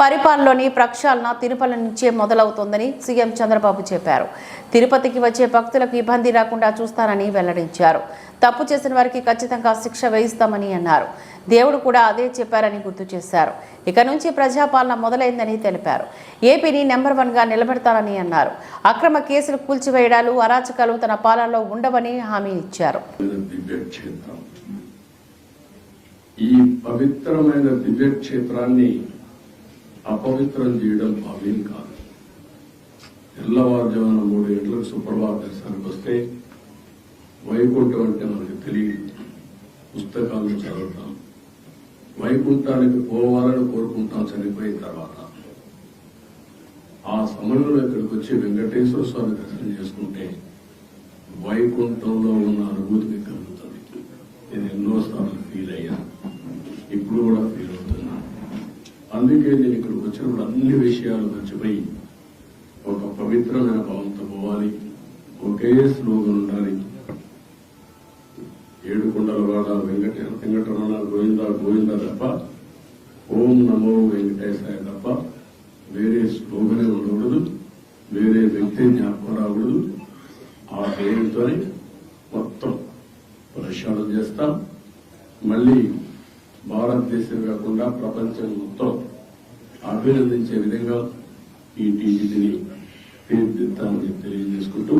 పరిపాలనలోని ప్రక్షాళన తిరుపతి నుంచే మొదలవుతోందని సీఎం చంద్రబాబు చెప్పారు. తిరుపతికి వచ్చే భక్తులకు ఇబ్బంది రాకుండా చూస్తానని వెల్లడించారు. తప్పు చేసిన వారికి ఖచ్చితంగా శిక్ష వేయిస్తామని అన్నారు. దేవుడు కూడా అదే చెప్పారని గుర్తు చేశారు. ఇక నుంచి ప్రజాపాలన మొదలైందని తెలిపారు. ఏపీని నెంబర్ వన్గా నిలబెడతానని అన్నారు. అక్రమ కేసులు కూల్చివేయడాలు అరాచకాలు తన పాలనలో ఉండవని హామీ ఇచ్చారు. ఈ పవిత్రమైన దివ్యక్షేత్రాన్ని అపవిత్రం చేయడం భావ్యం కాదు. తెల్లవారుజామున మూడు గంటలకు సుప్రభాత దర్శనానికి వస్తే వైకుంఠం అంటే మనకు తెలియదు. పుస్తకాలను చదువుతాం. వైకుంఠానికి పోవాలని కోరుకుంటాం చనిపోయిన తర్వాత. ఆ సమయంలో ఇక్కడికి వచ్చి వెంకటేశ్వర స్వామి దర్శనం చేసుకుంటే వైకుంఠంలో ఉన్న అనుభూతి మీకు కలుగుతుంది. నేను ఎన్నోసార్లు ఫీల్ అయ్యా. ఇప్పుడు కూడా ఫీల్ అవుతున్నా అందుకే నేను ఇక్కడికి వచ్చినప్పుడు అన్ని విషయాలు మర్చిపోయి ఒక పవిత్రమైన భావంతో పోవాలి. ఒకే స్లోగన్ ఉండాలి. ఏడు కొండల వాడ వెంకట వెంకటరమణ గోవింద గోవింద తప్ప ఓం నమో వెంకటేశాయ తప్ప వేరే స్లోగనే ఉండకూడదు. వేరే వ్యక్తి జ్ఞాపకం రాకూడదు. ఆ పేరుతోనే మొత్తం ప్రక్షాళన చేస్తాం. మళ్ళీ భారతదేశం కాకుండా ప్రపంచం మొత్తం అభినందించే విధంగా ఈ టీజీని తీర్చిదిద్దామని తెలియజేసుకుంటూ